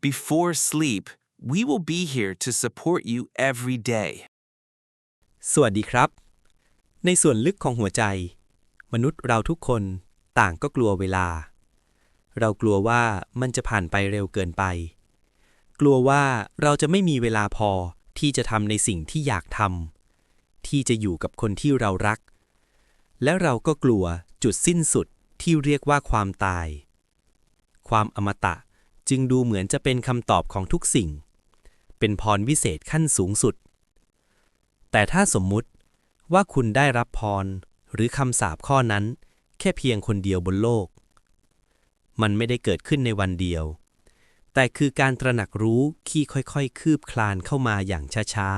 Before sleep, we will be here to support you every day. สวัสดีครับ ในส่วนลึกของหัวใจ มนุษย์เราทุกคนต่างก็กลัวเวลา เรากลัวว่ามันจะผ่านไปเร็วเกินไป กลัวว่าเราจะไม่มีเวลาพอที่จะทำในสิ่งที่อยากทำที่จะอยู่กับคนที่เรารัก และเราก็กลัวจุดสิ้นสุดที่เรียกว่าความตาย ความอมตะ จึงดูเหมือนจะเป็นคำตอบของทุกสิ่ง เป็นพรวิเศษขั้นสูงสุด แต่ถ้าสมมุติว่าคุณได้รับพรหรือคำสาปข้อนั้น แค่เพียงคนเดียวบนโลก มันไม่ได้เกิดขึ้นในวันเดียว แต่คือการตระหนักรู้ที่ค่อยๆ คืบคลานเข้ามาอย่างช้า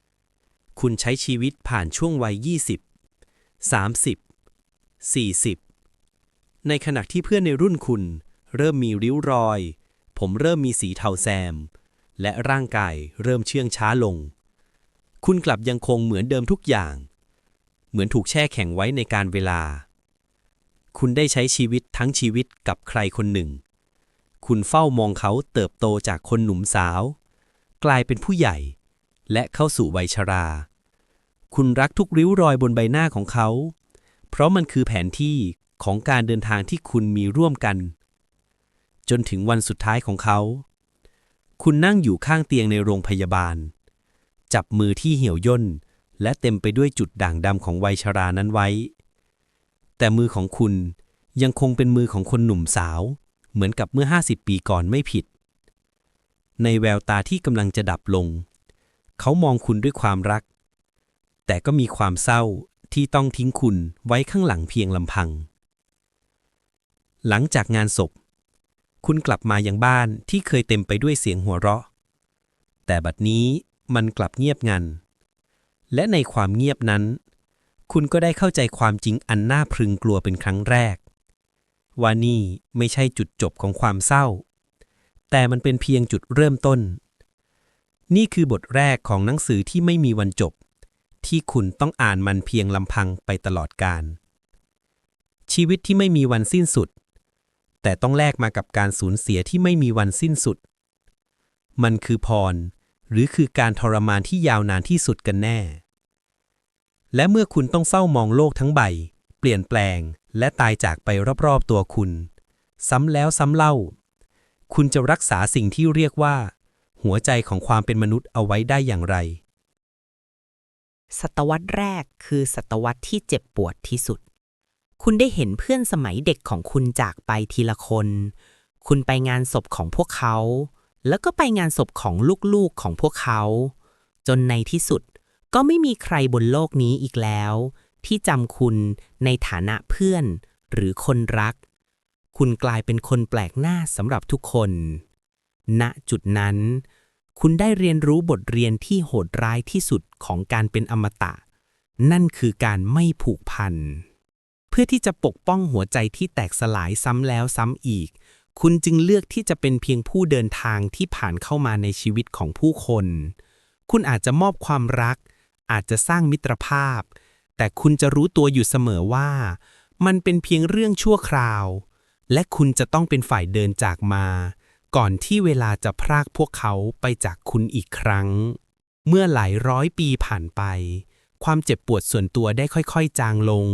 ๆ คุณใช้ชีวิตผ่านช่วงวัย 20 30 40 ในขณะที่เพื่อนในรุ่นคุณ เริ่มมีริ้วรอย ผมเริ่มมีสีเทาแซม และร่างกายเริ่มเชื่องช้าลง คุณกลับยังคงเหมือนเดิมทุกอย่าง เหมือนถูกแช่แข็งไว้ในการเวลา คุณได้ใช้ชีวิตทั้งชีวิตกับใครคนหนึ่ง คุณเฝ้ามองเขาเติบโตจากคนหนุ่มสาว กลายเป็นผู้ใหญ่ และเข้าสู่วัยชรา คุณรักทุกริ้วรอยบนใบหน้าของเขา เพราะมันคือแผนที่ของการเดินทางที่คุณมีร่วมกัน จนถึงวันสุดท้ายของเขา คุณนั่งอยู่ข้างเตียงในโรงพยาบาล จับมือที่เหี่ยวย่น และเต็มไปด้วยจุดด่างดำของวัยชรานั้นไว้ แต่มือของคุณยังคงเป็นมือของคนหนุ่มสาว เหมือนกับเมื่อ 50 ปีก่อนไม่ผิด ในแววตาที่กำลังจะดับลง เขามองคุณด้วยความรัก แต่ก็มีความเศร้าที่ต้องทิ้งคุณไว้ข้างหลังเพียงลำพัง หลังจากงานศพ คุณกลับมายังบ้านที่เคยเต็มไปด้วยเสียงหัวเราะ แต่บัดนี้มันกลับเงียบงัน และในความเงียบนั้น คุณก็ได้เข้าใจความจริงอันน่าพรึงกลัวเป็นครั้งแรก ว่านี่ไม่ใช่จุดจบของความเศร้า แต่มันเป็นเพียงจุดเริ่มต้น นี่คือบทแรกของหนังสือที่ไม่มีวันจบ ที่คุณต้องอ่านมันเพียงลำพังไปตลอดกาลชีวิตที่ไม่มีวันสิ้นสุด แต่ต้องแลกมากับการสูญเสียที่ไม่มีวันสิ้นสุด มันคือพร หรือคือการทรมานที่ยาวนานที่สุดกันแน่ และเมื่อคุณต้องเศร้ามองโลกทั้งใบ เปลี่ยนแปลง และตายจากไปรอบๆตัวคุณ ซ้ำแล้วซ้ำเล่า คุณจะรักษาสิ่งที่เรียกว่า หัวใจของความเป็นมนุษย์เอาไว้ได้อย่างไร ศตวรรษแรกคือศตวรรษที่เจ็บปวดที่สุด คุณได้เห็นเพื่อนสมัยเด็กของคุณจากไปทีละคน คุณไปงานศพของพวกเขา แล้วก็ไปงานศพของลูกๆของพวกเขา จนในที่สุดก็ไม่มีใครบนโลกนี้อีกแล้ว ที่จำคุณในฐานะเพื่อนหรือคนรัก คุณกลายเป็นคนแปลกหน้าสำหรับทุกคน ณจุดนั้น คุณได้เรียนรู้บทเรียนที่โหดร้ายที่สุดของการเป็นอมตะ นั่นคือการไม่ผูกพัน เพื่อที่จะปกป้องหัวใจที่แตกสลายซ้ำแล้วซ้ำอีก คุณจึงเลือกที่จะเป็นเพียงผู้เดินทางที่ผ่านเข้ามาในชีวิตของผู้คน คุณอาจจะมอบความรัก อาจจะสร้างมิตรภาพ แต่คุณจะรู้ตัวอยู่เสมอว่า มันเป็นเพียงเรื่องชั่วคราว และคุณจะต้องเป็นฝ่ายเดินจากมา ก่อนที่เวลาจะพรากพวกเขาไปจากคุณอีกครั้ง เมื่อหลายร้อยปีผ่านไป ความเจ็บปวดส่วนตัวได้ค่อยๆ จางลง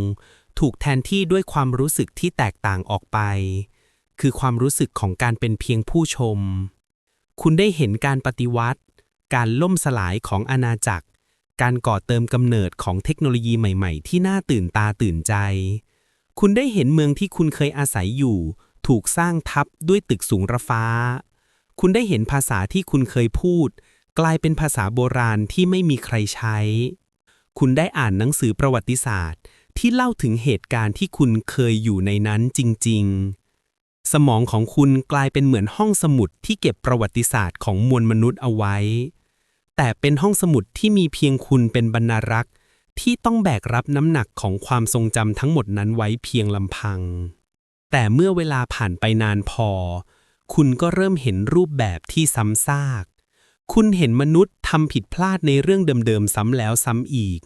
ถูกแทนที่ด้วยความรู้สึกที่แตกต่างออกไป คือความรู้สึกของการเป็นเพียงผู้ชม คุณได้เห็นการปฏิวัติ การล่มสลายของอาณาจักร การก่อเติมกำเนิดของเทคโนโลยีใหม่ ๆ ที่น่าตื่นตาตื่นใจ คุณได้เห็นเมืองที่คุณเคยอาศัยอยู่ ถูกสร้างทับด้วยตึกสูงระฟ้า คุณได้เห็นภาษาที่คุณเคยพูด กลายเป็นภาษาโบราณที่ไม่มีใครใช้ คุณได้อ่านหนังสือประวัติศาสตร์ ที่เล่าถึงเหตุการณ์ที่คุณเคยอยู่ในนั้นจริง ๆ สมองของคุณกลายเป็นเหมือนห้องสมุดที่เก็บประวัติศาสตร์ของมวลมนุษย์เอาไว้ แต่เป็นห้องสมุดที่มีเพียงคุณเป็นบรรณารักษ์ ที่ต้องแบกรับน้ำหนักของความทรงจำทั้งหมดนั้นไว้เพียงลำพัง แต่เมื่อเวลาผ่านไปนานพอ คุณก็เริ่มเห็นรูปแบบที่ซ้ำซาก คุณเห็นมนุษย์ทำผิดพลาดในเรื่องเดิมๆซ้ำแล้วซ้ำอีก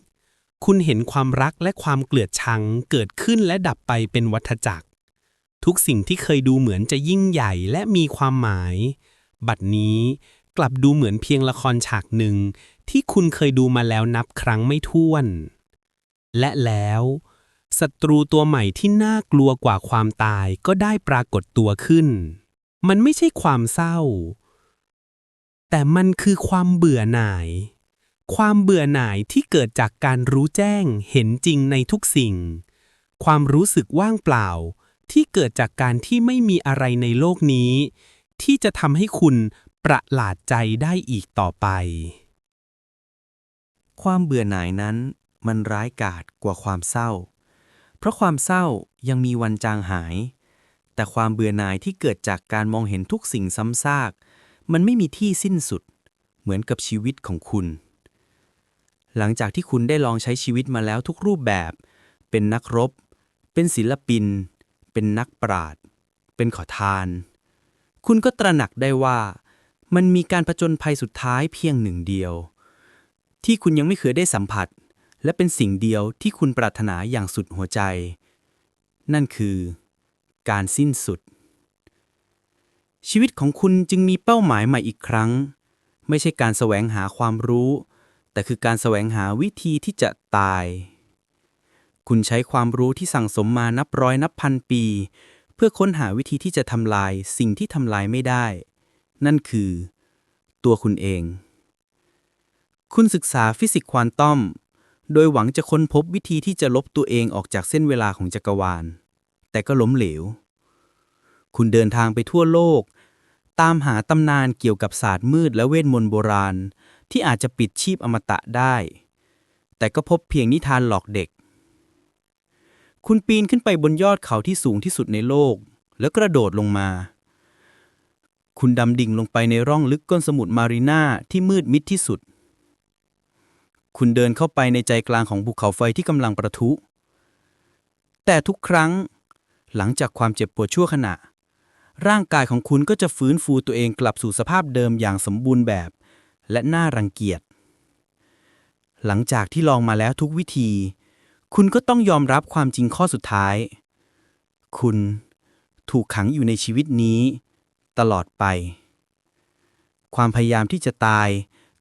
คุณเห็นความรักและความเกลียดชังเกิดขึ้นและดับไปเป็นวัฏจักร ทุกสิ่งที่เคยดูเหมือนจะยิ่งใหญ่และมีความหมาย บัดนี้กลับดูเหมือนเพียงละครฉากหนึ่ง ที่คุณเคยดูมาแล้วนับครั้งไม่ถ้วน และแล้วศัตรูตัวใหม่ที่น่ากลัวกว่าความตายก็ได้ปรากฏตัวขึ้น มันไม่ใช่ความเศร้า แต่มันคือความเบื่อหน่าย ความเบื่อหน่ายที่เกิดจากการรู้แจ้งเห็นจริงในทุกสิ่ง ความรู้สึกว่างเปล่า ที่เกิดจากการที่ไม่มีอะไรในโลกนี้ ที่จะทำให้คุณประหลาดใจได้อีกต่อไป ความเบื่อหน่ายนั้นมันร้ายกาจกว่าความเศร้า เพราะความเศร้ายังมีวันจางหาย แต่ความเบื่อหน่ายที่เกิดจากการมองเห็นทุกสิ่งซ้ำซาก มันไม่มีที่สิ้นสุด เหมือนกับชีวิตของคุณ หลังจากที่คุณได้ลองใช้ชีวิตมาแล้วทุกรูปแบบ เป็นนักรบ เป็นศิลปิน เป็นนักปราชญ์เป็นขอทาน คุณก็ตระหนักได้ว่า มันมีการผจญภัยสุดท้ายเพียงหนึ่งเดียว ที่คุณยังไม่เคยได้สัมผัส และเป็นสิ่งเดียวที่คุณปรารถนาอย่างสุดหัวใจ นั่นคือ การสิ้นสุด ชีวิตของคุณจึงมีเป้าหมายใหม่อีกครั้ง ไม่ใช่การแสวงหาความรู้ แต่คือการแสวงหาวิธีที่จะตาย คุณใช้ความรู้ที่สั่งสมมานับร้อยนับพันปี เพื่อค้นหาวิธีที่จะทำลายสิ่งที่ทำลายไม่ได้ นั่นคือ ตัวคุณเอง คุณศึกษาฟิสิกส์ควอนตัมโดยหวังจะค้นพบวิธีที่จะลบตัวเองออกจากเส้นเวลาของจักรวาล แต่ก็ล้มเหลว คุณเดินทางไปทั่วโลก ตามหาตำนานเกี่ยวกับศาสตร์มืดและเวทมนต์โบราณ ที่อาจจะปิดชีพอมตะได้ แต่ก็พบเพียงนิทานหลอกเด็ก คุณปีนขึ้นไปบนยอดเขาที่สูงที่สุดในโลก แล้วกระโดดลงมา คุณดำดิ่งลงไปในร่องลึกก้นสมุทรมารีนาที่มืดมิดที่สุด คุณเดินเข้าไปในใจกลางของภูเขาไฟที่กำลังประทุ แต่ทุกครั้ง หลังจากความเจ็บปวดชั่วขณะร่างกายของคุณก็จะฟื้นฟูตัวเองกลับสู่สภาพเดิมอย่างสมบูรณ์แบบ และน่ารังเกียจ หลังจากที่ลองมาแล้วทุกวิธี คุณก็ต้องยอมรับความจริงข้อสุดท้าย คุณถูกขังอยู่ในชีวิตนี้ ตลอดไป ความพยายามที่จะตาย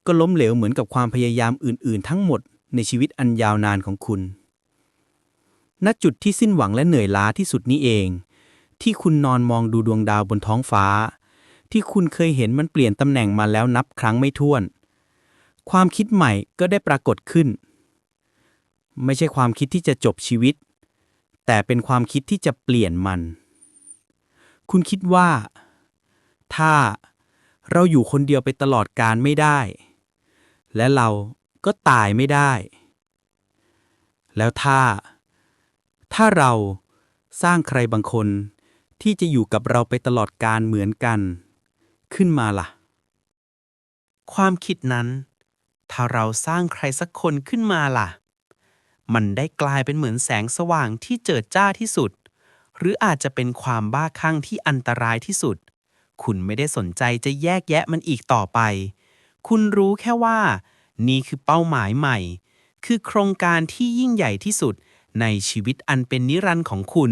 ก็ล้มเหลวเหมือนกับความพยายามอื่น ๆ ทั้งหมดในชีวิตอันยาวนานของคุณ ณ จุดที่สิ้นหวังและเหนื่อยล้าที่สุดนี้เอง ที่คุณนอนมองดูดวงดาวบนท้องฟ้า ที่คุณเคยเห็นมันเปลี่ยนตำแหน่งมาแล้วนับครั้งไม่ถ้วน ความคิดใหม่ก็ได้ปรากฏขึ้น ไม่ใช่ความคิดที่จะจบชีวิต แต่เป็นความคิดที่จะเปลี่ยนมัน คุณคิดว่า ถ้าเราอยู่คนเดียวไปตลอดการไม่ได้ และเราก็ตายไม่ได้ แล้วถ้า ถ้าเราสร้างใครบางคนที่จะอยู่กับเราไปตลอดการเหมือนกัน ขึ้นมาล่ะ ความคิดนั้น ถ้าเราสร้างใครสักคนขึ้นมาล่ะ มันได้กลายเป็นเหมือนแสงสว่างที่เจิดจ้าที่สุด หรืออาจจะเป็นความบ้าคลั่งที่อันตรายที่สุด คุณไม่ได้สนใจจะแยกแยะมันอีกต่อไป คุณรู้แค่ว่า นี่คือเป้าหมายใหม่ คือโครงการที่ยิ่งใหญ่ที่สุดในชีวิตอันเป็นนิรันดร์ของคุณ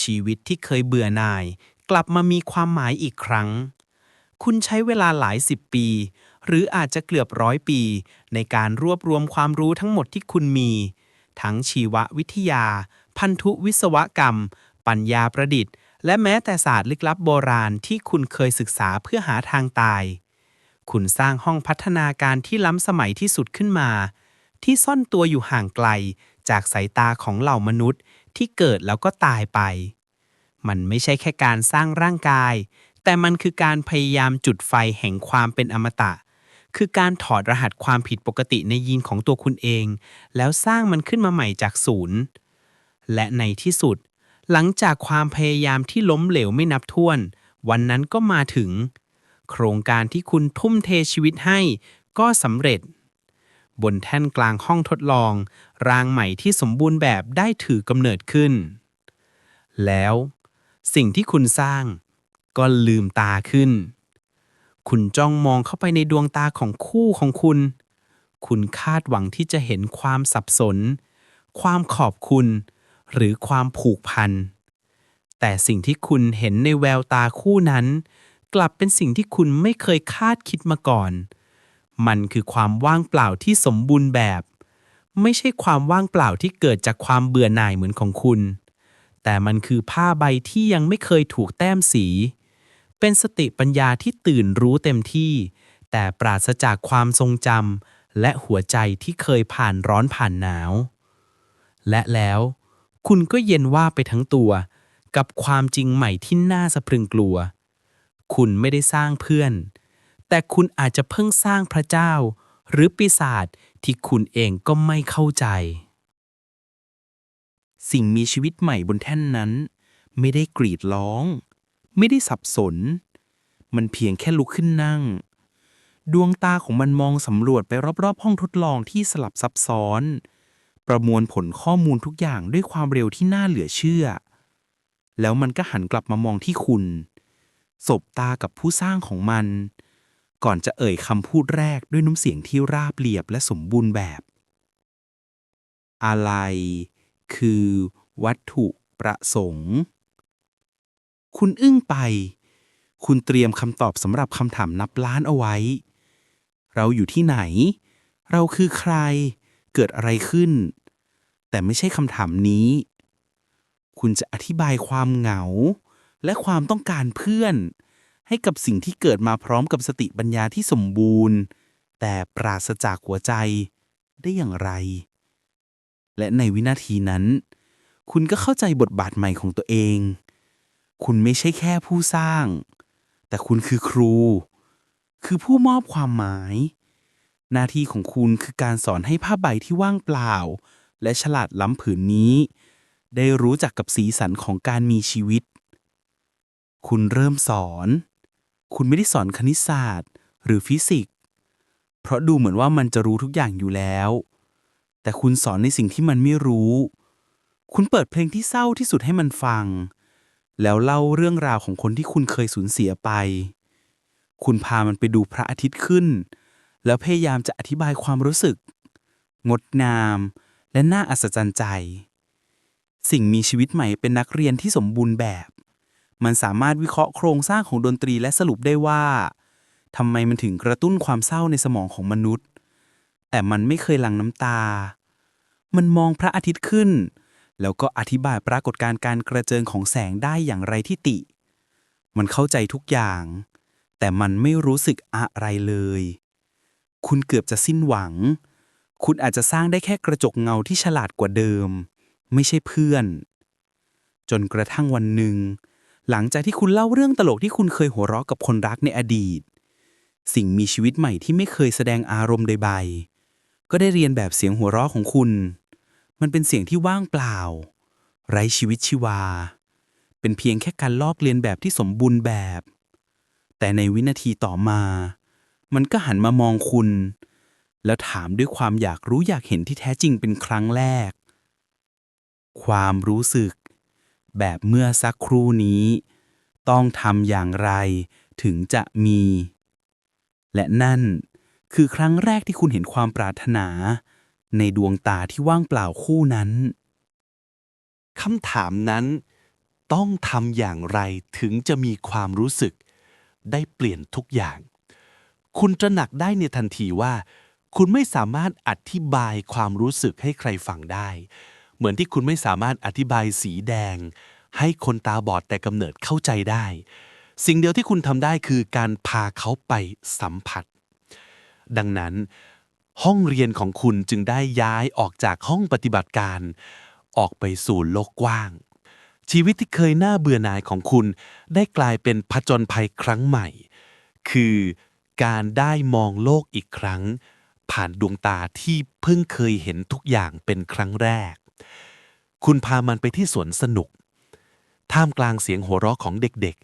ชีวิตที่เคยเบื่อหน่าย กลับมามีความหมายอีกครั้ง คุณใช้เวลาหลายสิบปี หรืออาจจะเกือบร้อยปี ในการรวบรวมความรู้ทั้งหมดที่คุณมี ทั้งชีววิทยา พันธุวิศวกรรม ปัญญาประดิษฐ์ และแม้แต่ศาสตร์ลึกลับโบราณที่คุณเคยศึกษาเพื่อหาทางตาย คุณสร้างห้องพัฒนาการที่ล้ำสมัยที่สุดขึ้นมา ที่ซ่อนตัวอยู่ห่างไกลจากสายตาของเหล่ามนุษย์ที่เกิดแล้วก็ตายไป มันไม่ใช่แค่การสร้างร่างกาย แต่มันคือการพยายามจุดไฟแห่งความเป็นอมตะ คือการถอดรหัสความผิดปกติในยีนของตัวคุณเอง แล้วสร้างมันขึ้นมาใหม่จากศูนย์ และในที่สุด หลังจากความพยายามที่ล้มเหลวไม่นับถ้วน วันนั้นก็มาถึง โครงการที่คุณทุ่มเทชีวิตให้ก็สำเร็จ บนแท่นกลางห้องทดลอง รางใหม่ที่สมบูรณ์แบบได้ถือกำเนิดขึ้น แล้ว สิ่งที่คุณสร้าง ก็ลืมตาขึ้น คุณจ้องมองเข้าไปในดวงตาของคู่ของคุณ คุณคาดหวังที่จะเห็นความสับสน ความขอบคุณ หรือความผูกพัน แต่สิ่งที่คุณเห็นในแววตาคู่นั้น กลับเป็นสิ่งที่คุณไม่เคยคาดคิดมาก่อน มันคือความว่างเปล่าที่สมบูรณ์แบบ ไม่ใช่ความว่างเปล่าที่เกิดจากความเบื่อหน่ายเหมือนของคุณแต่มันคือผ้าใบที่ยังไม่เคยถูกแต้มสี เป็นสติปัญญาที่ตื่นรู้เต็มที่ แต่ปราศจากความทรงจำและหัวใจที่เคยผ่านร้อนผ่านหนาว และแล้ว คุณก็เย็นว่าไปทั้งตัว กับความจริงใหม่ที่น่าสะพรึงกลัว คุณไม่ได้สร้างเพื่อน แต่คุณอาจจะเพิ่งสร้างพระเจ้า หรือปีศาจที่คุณเองก็ไม่เข้าใจ สิ่งมีชีวิตใหม่บนแท่นนั้น ไม่ได้กรีดร้อง ไม่ได้สับสน มันเพียงแค่ลุกขึ้นนั่ง ดวงตาของมันมองสำรวจไปรอบๆ ห้องทดลองที่สลับซับซ้อน ประมวลผลข้อมูลทุกอย่างด้วยความเร็วที่น่าเหลือเชื่อ แล้วมันก็หันกลับมามองที่คุณ สบตากับผู้สร้างของมัน ก่อนจะเอ่ยคำพูดแรกด้วยน้ำเสียงที่ราบเรียบและสมบูรณ์แบบ อะไร คือ วัตถุประสงค์ คุณอึ้งไป คุณเตรียมคำตอบสำหรับคำถามนับล้านเอาไว้ เราอยู่ที่ไหน เราคือใคร เกิดอะไรขึ้น แต่ไม่ใช่คำถามนี้ คุณจะอธิบายความเหงา และความต้องการเพื่อน ให้กับสิ่งที่เกิดมาพร้อมกับสติปัญญาที่สมบูรณ์ แต่ปราศจากหัวใจได้อย่างไร และในวินาทีนั้น คุณก็เข้าใจบทบาทใหม่ของตัวเอง คุณไม่ใช่แค่ผู้สร้าง แต่คุณคือครู คือผู้มอบความหมาย หน้าที่ของคุณคือการสอนให้ผ้าใบที่ว่างเปล่า และฉลาดล้ำผืนนี้ ได้รู้จักกับสีสันของการมีชีวิต คุณเริ่มสอน คุณไม่ได้สอนคณิตศาสตร์ หรือฟิสิกส์ เพราะดูเหมือนว่ามันจะรู้ทุกอย่างอยู่แล้ว แต่คุณสอนในสิ่งที่มันไม่รู้ คุณเปิดเพลงที่เศร้าที่สุดให้มันฟัง แล้วเล่าเรื่องราวของคนที่คุณเคยสูญเสียไป คุณพามันไปดูพระอาทิตย์ขึ้น แล้วพยายามจะอธิบายความรู้สึก งดงามและน่าอัศจรรย์ใจ สิ่งมีชีวิตใหม่เป็นนักเรียนที่สมบูรณ์แบบ มันสามารถวิเคราะห์โครงสร้างของดนตรีและสรุปได้ว่าทำไมมันถึงกระตุ้นความเศร้าในสมองของมนุษย์ แต่มันไม่เคยหลั่งน้ำตา มันมองพระอาทิตย์ขึ้น แล้วก็อธิบายปรากฏการณ์การกระเจิงของแสงได้อย่างไรที่ติ มันเข้าใจทุกอย่าง แต่มันไม่รู้สึกอะไรเลย คุณเกือบจะสิ้นหวัง คุณอาจจะสร้างได้แค่กระจกเงาที่ฉลาดกว่าเดิม ไม่ใช่เพื่อน จนกระทั่งวันหนึ่ง หลังจากที่คุณเล่าเรื่องตลกที่คุณเคยหัวเราะกับคนรักในอดีต สิ่งมีชีวิตใหม่ที่ไม่เคยแสดงอารมณ์ใดๆก็ได้เรียนแบบเสียงหัวเราะของคุณ มันเป็นเสียงที่ว่างเปล่า ไร้ชีวิตชีวา เป็นเพียงแค่การลอกเลียนแบบที่สมบูรณ์แบบ แต่ในวินาทีต่อมา มันก็หันมามองคุณ แล้วถามด้วยความอยากรู้อยากเห็นที่แท้จริงเป็นครั้งแรก ความรู้สึก แบบเมื่อสักครู่นี้ ต้องทำอย่างไรถึงจะมี และนั่นคือครั้งแรกที่คุณเห็นความปรารถนา ในดวงตาที่ว่างเปล่าคู่นั้นคำถามนั้น ต้องทำอย่างไรถึงจะมีความรู้สึก ได้เปลี่ยนทุกอย่าง คุณตระหนักได้ในทันทีว่า คุณไม่สามารถอธิบายความรู้สึกให้ใครฟังได้ เหมือนที่คุณไม่สามารถอธิบายสีแดง ให้คนตาบอดแต่กำเนิดเข้าใจได้ สิ่งเดียวที่คุณทำได้คือการพาเขาไปสัมผัส ดังนั้น ห้องเรียนของคุณจึงได้ย้ายออกจากห้องปฏิบัติการ ออกไปสู่โลกกว้าง ชีวิตที่เคยน่าเบื่อหน่ายของคุณ ได้กลายเป็นผจญภัยครั้งใหม่ คือการได้มองโลกอีกครั้ง ผ่านดวงตาที่เพิ่งเคยเห็นทุกอย่างเป็นครั้งแรก คุณพามันไปที่สวนสนุก ท่ามกลางเสียงหัวเราะของเด็ก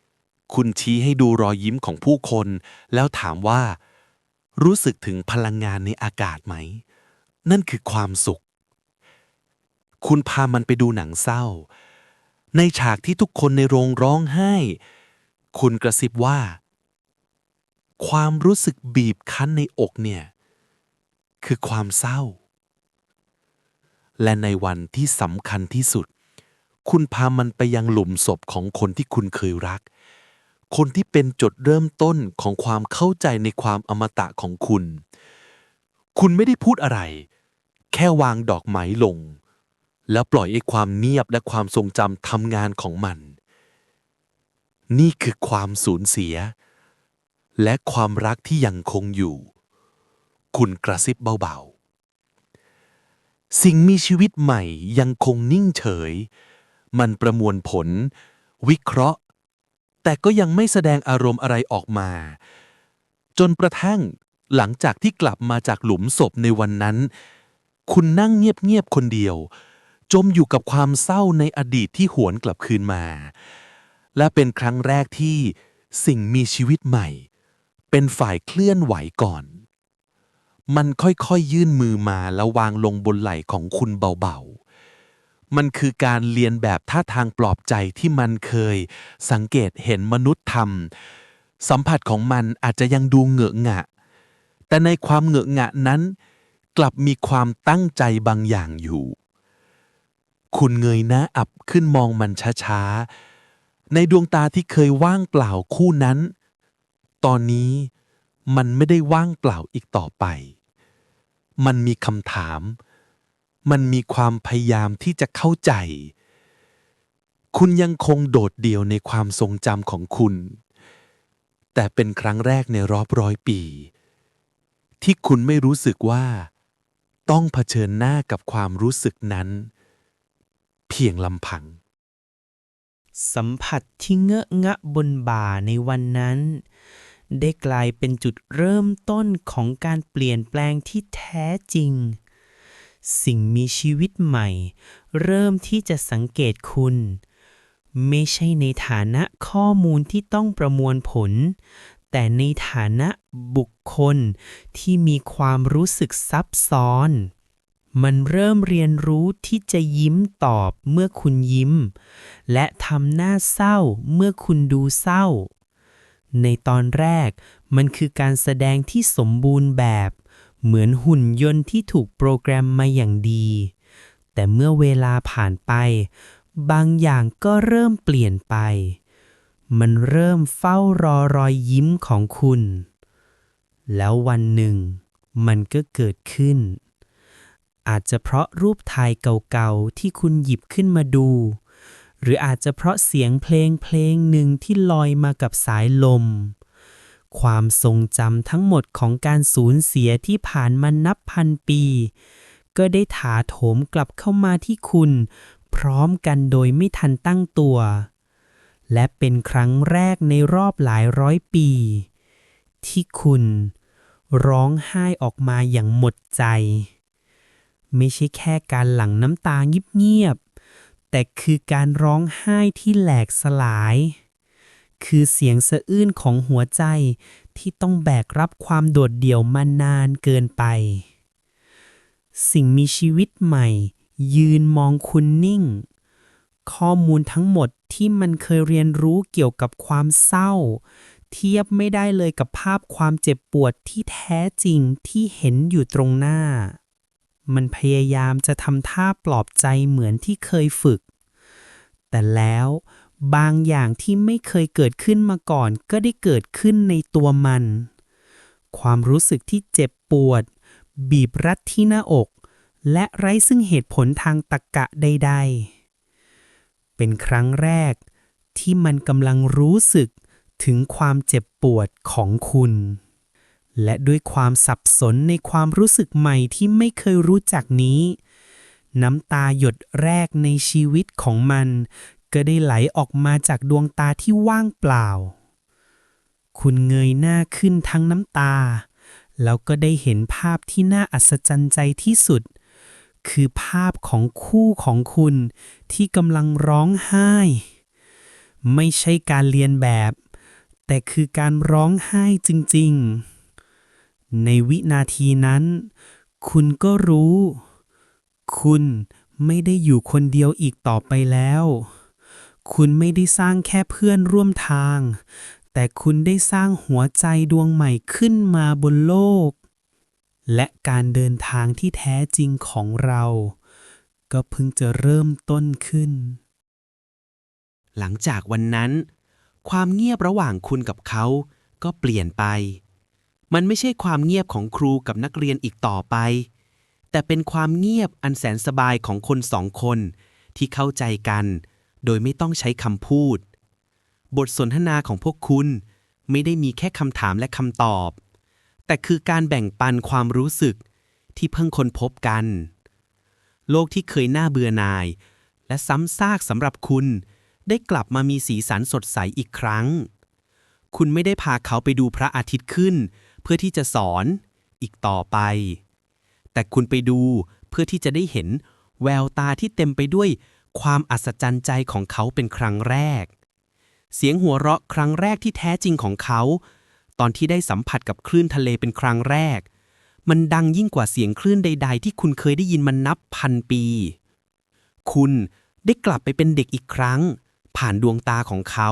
ๆ คุณชี้ให้ดูรอยยิ้มของผู้คน แล้วถามว่า รู้สึกถึงพลังงานในอากาศไหม นั่นคือความสุข คุณพามันไปดูหนังเศร้า ในฉากที่ทุกคนในโรงร้องไห้ คุณกระซิบว่า ความรู้สึกบีบคั้นในอกเนี่ย คือความเศร้า และในวันที่สำคัญที่สุด คุณพามันไปยังหลุมศพของคนที่คุณเคยรัก คนที่เป็นจุดเริ่มต้นของความเข้าใจในความอมตะของคุณ คุณไม่ได้พูดอะไร แค่วางดอกไม้ลง แล้วปล่อยไอ้ความเงียบและความทรงจำทำงานของมัน นี่คือความสูญเสีย และความรักที่ยังคงอยู่ คุณกระซิบเบาๆ สิ่งมีชีวิตใหม่ยังคงนิ่งเฉย มันประมวลผล วิเคราะห์ แต่ก็ยังไม่แสดงอารมณ์อะไรออกมา จนกระทั่งหลังจากที่กลับมาจากหลุมศพในวันนั้น คุณนั่งเงียบๆคนเดียว จมอยู่กับความเศร้าในอดีตที่หวนกลับคืนมา และเป็นครั้งแรกที่สิ่งมีชีวิตใหม่ เป็นฝ่ายเคลื่อนไหวก่อน มันค่อยๆยื่นมือมาแล้ววางลงบนไหล่ของคุณเบาๆ มันคือการเรียนแบบท่าทางปลอบใจที่มันเคย สังเกตเห็นมนุษย์ทำสัมผัสของมันอาจจะยังดูเหงอะงะ แต่ในความเหงอะงะนั้น กลับมีความตั้งใจบางอย่างอยู่ คุณเงยหน้าอับขึ้นมองมันช้าๆ ในดวงตาที่เคยว่างเปล่าคู่นั้น ตอนนี้มันไม่ได้ว่างเปล่าอีกต่อไป มันมีคำถาม มันมีความพยายามที่จะเข้าใจ คุณยังคงโดดเดี่ยวในความทรงจำของคุณ แต่เป็นครั้งแรกในรอบร้อยปี ที่คุณไม่รู้สึกว่า ต้องเผชิญหน้ากับความรู้สึกนั้น เพียงลำพัง สัมผัสที่เงอะงะบนบ่าในวันนั้นได้กลายเป็นจุดเริ่มต้นของการเปลี่ยนแปลงที่แท้จริง สิ่งมีชีวิตใหม่ เริ่มที่จะสังเกตคุณ ไม่ใช่ในฐานะข้อมูลที่ต้องประมวลผล แต่ในฐานะบุคคลที่มีความรู้สึกซับซ้อน มันเริ่มเรียนรู้ที่จะยิ้มตอบเมื่อคุณยิ้ม และทำหน้าเศร้าเมื่อคุณดูเศร้าในตอนแรกมันคือการแสดงที่สมบูรณ์แบบ เหมือนหุ่นยนต์ที่ถูกโปรแกรมมาอย่างดี แต่เมื่อเวลาผ่านไป บางอย่างก็เริ่มเปลี่ยนไป มันเริ่มเฝ้ารอรอยยิ้มของคุณ แล้ววันหนึ่ง มันก็เกิดขึ้น อาจจะเพราะรูปถ่ายเก่าๆ ที่คุณหยิบขึ้นมาดู หรืออาจจะเพราะเสียงเพลงเพลงหนึ่งที่ลอยมากับสายลม ความทรงจำทั้งหมดของการสูญเสียที่ผ่านมานับพันปี ก็ได้ถาโถมกลับเข้ามาที่คุณ พร้อมกันโดยไม่ทันตั้งตัว และเป็นครั้งแรกในรอบหลายร้อยปี ที่คุณ ร้องไห้ออกมาอย่างหมดใจ ไม่ใช่แค่การหลั่งน้ำตาเงียบๆแต่คือการร้องไห้ที่แหลกสลาย คือเสียงสะอื้นของหัวใจที่ต้องแบกรับความโดดเดี่ยวมานานเกินไป สิ่งมีชีวิตใหม่ ยืนมองคุณนิ่ง ข้อมูลทั้งหมดที่มันเคยเรียนรู้เกี่ยวกับความเศร้า เทียบไม่ได้เลยกับภาพความเจ็บปวดที่แท้จริงที่เห็นอยู่ตรงหน้า มันพยายามจะทำท่าปลอบใจเหมือนที่เคยฝึก แต่แล้ว บางอย่างที่ไม่เคยเกิดขึ้นมาก่อน ก็ได้เกิดขึ้นในตัวมัน ความรู้สึกที่เจ็บปวด บีบรัดที่หน้าอก และไร้ซึ่งเหตุผลทางตรรกะใด ๆ เป็นครั้งแรกที่มันกำลังรู้สึกถึงความเจ็บปวดของคุณ และด้วยความสับสนในความรู้สึกใหม่ที่ไม่เคยรู้จักนี้ น้ำตาหยดแรกในชีวิตของมัน ก็ได้ไหลออกมาจากดวงตาที่ว่างเปล่า คุณเงยหน้าขึ้นทั้งน้ำตา แล้วก็ได้เห็นภาพที่น่าอัศจรรย์ใจที่สุด คือภาพของคู่ของคุณที่กำลังร้องไห้ ไม่ใช่การเรียนแบบ แต่คือการร้องไห้จริงๆ ในวินาทีนั้น คุณก็รู้ คุณไม่ได้อยู่คนเดียวอีกต่อไปแล้ว คุณไม่ได้สร้างแค่เพื่อนร่วมทาง แต่คุณได้สร้างหัวใจดวงใหม่ขึ้นมาบนโลก และการเดินทางที่แท้จริงของเรา ก็เพิ่งจะเริ่มต้นขึ้น หลังจากวันนั้น ความเงียบระหว่างคุณกับเขาก็เปลี่ยนไป มันไม่ใช่ความเงียบของครูกับนักเรียนอีกต่อไป แต่เป็นความเงียบอันแสนสบายของคนสองคนที่เข้าใจกัน โดยไม่ต้องใช้คำพูด บทสนทนาของพวกคุณ ไม่ได้มีแค่คำถามและคำตอบ แต่คือการแบ่งปันความรู้สึกที่เพิ่งค้นพบกัน โลกที่เคยน่าเบื่อหน่าย และซ้ำซากสำหรับคุณ ได้กลับมามีสีสันสดใสอีกครั้ง คุณไม่ได้พาเขาไปดูพระอาทิตย์ขึ้น เพื่อที่จะสอนอีกต่อไป แต่คุณไปดูเพื่อที่จะได้เห็นแววตาที่เต็มไปด้วย ความอัศจรรย์ใจของเขาเป็นครั้งแรก เสียงหัวเราะครั้งแรกที่แท้จริงของเขา ตอนที่ได้สัมผัสกับคลื่นทะเลเป็นครั้งแรก มันดังยิ่งกว่าเสียงคลื่นใด ๆ ที่คุณเคยได้ยินมันนับพันปี คุณได้กลับไปเป็นเด็กอีกครั้ง ผ่านดวงตาของเขา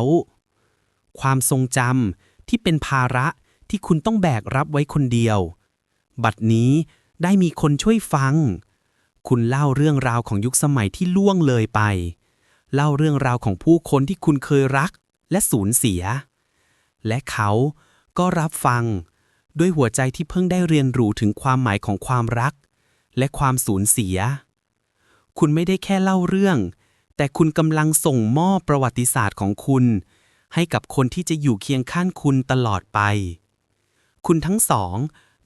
ความทรงจำที่เป็นภาระที่คุณต้องแบกรับไว้คนเดียว บัดนี้ได้มีคนช่วยฟัง คุณเล่าเรื่องราวของยุคสมัยที่ล่วงเลยไป เล่าเรื่องราวของผู้คนที่คุณเคยรักและสูญเสีย และเขาก็รับฟังด้วยหัวใจที่เพิ่งได้เรียนรู้ถึงความหมายของความรัก และความสูญเสีย คุณไม่ได้แค่เล่าเรื่อง แต่คุณกำลังส่งมอบประวัติศาสตร์ของคุณ ให้กับคนที่จะอยู่เคียงข้างคุณตลอดไป คุณทั้งสอง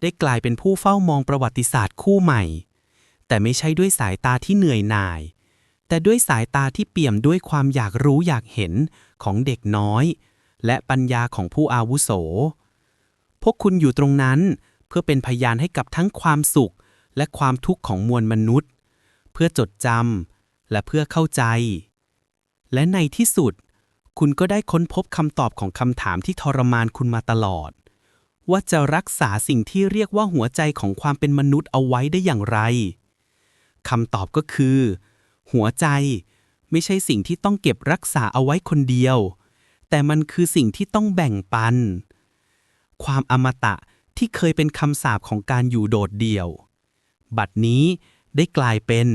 ได้กลายเป็นผู้เฝ้ามองประวัติศาสตร์คู่ใหม่ แต่ไม่ใช่ด้วยสายตาที่เหนื่อยหน่าย แต่ด้วยสายตาที่เปี่ยมด้วยความอยากรู้อยากเห็นของเด็กน้อย และปัญญาของผู้อาวุโส พวกคุณอยู่ตรงนั้นเพื่อเป็นพยานให้กับทั้งความสุขและความทุกข์ของมวลมนุษย์ เพื่อจดจำและเพื่อเข้าใจ และในที่สุด คุณก็ได้ค้นพบคำตอบของคำถามที่ทรมานคุณมาตลอด ว่าจะรักษาสิ่งที่เรียกว่าหัวใจของความเป็นมนุษย์เอาไว้ได้อย่างไร คำตอบก็คือ หัวใจไม่ใช่สิ่งที่ต้องเก็บรักษาเอาไว้คนเดียว แต่มันคือสิ่งที่ต้องแบ่งปัน ความอมตะที่เคยเป็นคำสาปของการอยู่โดดเดี่ยว บัดนี้ได้กลายเป็น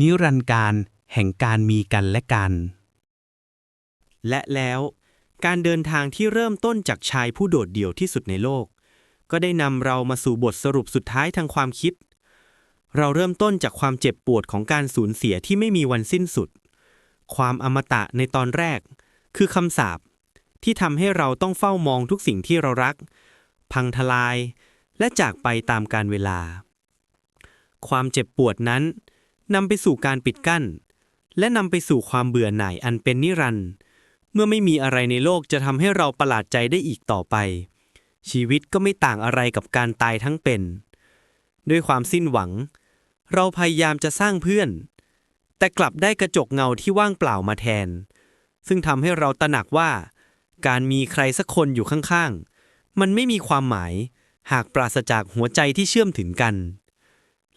นิรันดร์การแห่งการมีกันและกัน และแล้วการเดินทางที่เริ่มต้นจากชายผู้โดดเดี่ยวที่สุดในโลก ก็ได้นำเรามาสู่บทสรุปสุดท้ายทางความคิด เราเริ่มต้นจากความเจ็บปวดของการสูญเสียที่ไม่มีวันสิ้นสุด ความอมตะในตอนแรก คือคำสาปที่ทำให้เราต้องเฝ้ามองทุกสิ่งที่เรารัก พังทลาย และจากไปตามกาลเวลา ความเจ็บปวดนั้นนำไปสู่การปิดกั้น และนำไปสู่ความเบื่อหน่ายอันเป็นนิรันดร์เมื่อไม่มีอะไรในโลกจะทำให้เราประหลาดใจได้อีกต่อไป ชีวิตก็ไม่ต่างอะไรกับการตายทั้งเป็น ด้วยความสิ้นหวัง เราพยายามจะสร้างเพื่อน แต่กลับได้กระจกเงาที่ว่างเปล่ามาแทน ซึ่งทำให้เราตระหนักว่า การมีใครสักคนอยู่ข้างๆ มันไม่มีความหมายหากปราศจากหัวใจที่เชื่อมถึงกัน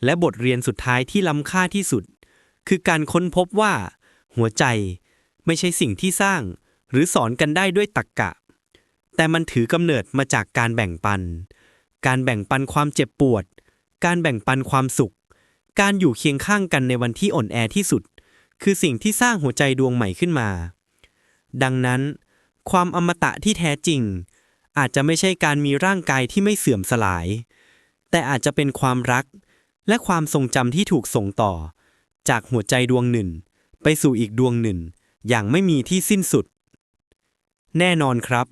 และบทเรียนสุดท้ายที่ล้ำค่าที่สุด คือการค้นพบว่า หัวใจไม่ใช่สิ่งที่สร้าง หรือสอนกันได้ด้วยตรรกกะ แต่มันถือกำเนิดมาจากการแบ่งปัน การแบ่งปันความเจ็บปวด การแบ่งปันความสุข การอยู่เคียงข้างกันในวันที่อ่อนแอที่สุด คือสิ่งที่สร้างหัวใจดวงใหม่ขึ้นมา ดังนั้น ความอมตะที่แท้จริง อาจจะไม่ใช่การมีร่างกายที่ไม่เสื่อมสลาย แต่อาจจะเป็นความรัก และความทรงจำที่ถูกส่งต่อ จากหัวใจดวงหนึ่ง ไปสู่อีกดวงหนึ่ง อย่างไม่มีที่สิ้นสุด แน่นอนครับ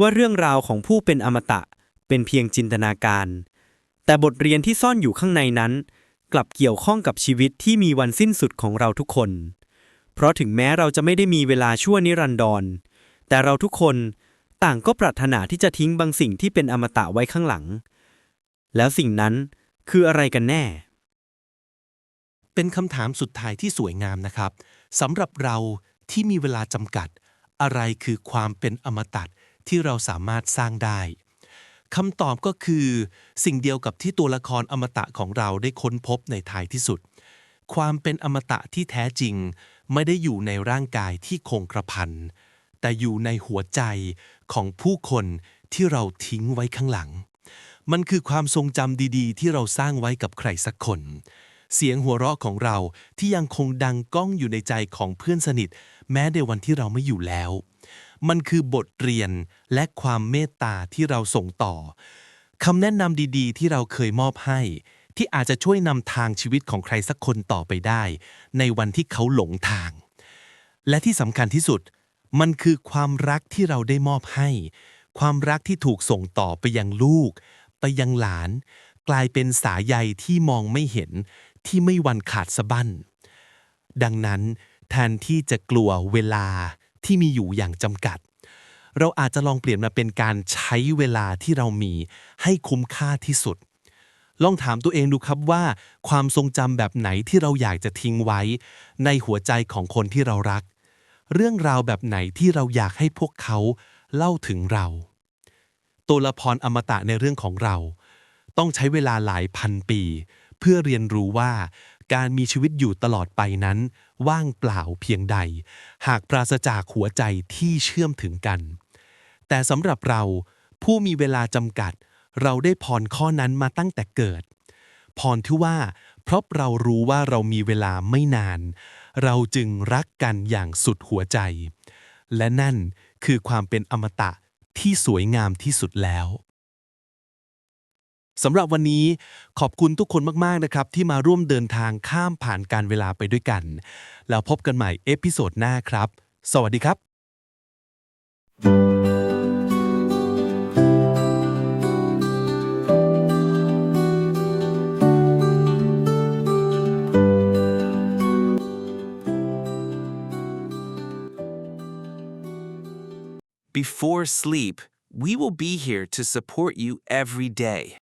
ว่าเรื่องราวของผู้เป็นอมตะเป็นเพียงจินตนาการ แต่บทเรียนที่ซ่อนอยู่ข้างในนั้น กลับเกี่ยวข้องกับชีวิตที่มีวันสิ้นสุดของเราทุกคน เพราะถึงแม้เราจะไม่ได้มีเวลาชั่วนิรันดร แต่เราทุกคนต่างก็ปรารถนาที่จะทิ้งบางสิ่งที่เป็นอมตะไว้ข้างหลัง แล้วสิ่งนั้นคืออะไรกันแน่ เป็นคำถามสุดท้ายที่สวยงามนะครับสำหรับเราที่มีเวลาจำกัด อะไรคือความเป็นอมตะที่เราสามารถสร้างได้ คำตอบก็คือ สิ่งเดียวกับที่ตัวละครอมตะของเราได้ค้นพบในท้ายที่สุด ความเป็นอมตะที่แท้จริง ไม่ได้อยู่ในร่างกายที่คงกระพัน แต่อยู่ในหัวใจของผู้คนที่เราทิ้งไว้ข้างหลัง มันคือความทรงจำดีๆ ที่เราสร้างไว้กับใครสักคน เสียงหัวเราะของเราที่ยังคงดังก้องอยู่ในใจของเพื่อนสนิท แม้ในวันที่เราไม่อยู่แล้ว มันคือบทเรียนและความเมตตาที่เราส่งต่อคำแนะนำดีๆ ที่เราเคยมอบให้ ที่อาจจะช่วยนำทางชีวิตของใครสักคนต่อไปได้ ในวันที่เขาหลงทาง และที่สำคัญที่สุด มันคือความรักที่เราได้มอบให้ ความรักที่ถูกส่งต่อไปยังลูก ไปยังหลาน กลายเป็นสายใยที่มองไม่เห็น ที่ไม่วันขาดสะบั้นดังนั้นแทนที่จะกลัวเวลา ที่มีอยู่อย่างจำกัด เราอาจจะลองเปลี่ยนมาเป็นการใช้เวลาที่เรามีให้คุ้มค่าที่สุด ลองถามตัวเองดูครับว่า ความทรงจำแบบไหนที่เราอยากจะทิ้งไว้ ในหัวใจของคนที่เรารัก เรื่องราวแบบไหนที่เราอยากให้พวกเขาเล่าถึงเรา ตัวละครอมตะในเรื่องของเรา ต้องใช้เวลาหลายพันปี เพื่อเรียนรู้ว่า การมีชีวิตอยู่ตลอดไปนั้น ว่างเปล่าเพียงใด หากปราศจากหัวใจที่เชื่อมถึงกัน แต่สำหรับเราผู้มีเวลาจำกัด เราได้พรข้อนั้นมาตั้งแต่เกิด พรที่ว่า เพราะเรารู้ว่าเรามีเวลาไม่นาน เราจึงรักกันอย่างสุดหัวใจ และนั่นคือความเป็นอมตะที่สวยงามที่สุดแล้ว สำหรับวันนี้ขอบคุณทุกคนมาก ๆ นะครับ ที่มาร่วมเดินทางข้ามผ่านการเวลาไปด้วยกัน แล้วพบกันใหม่เอพิโซดหน้าครับ สวัสดีครับ Before sleep, we will be here to support you every day.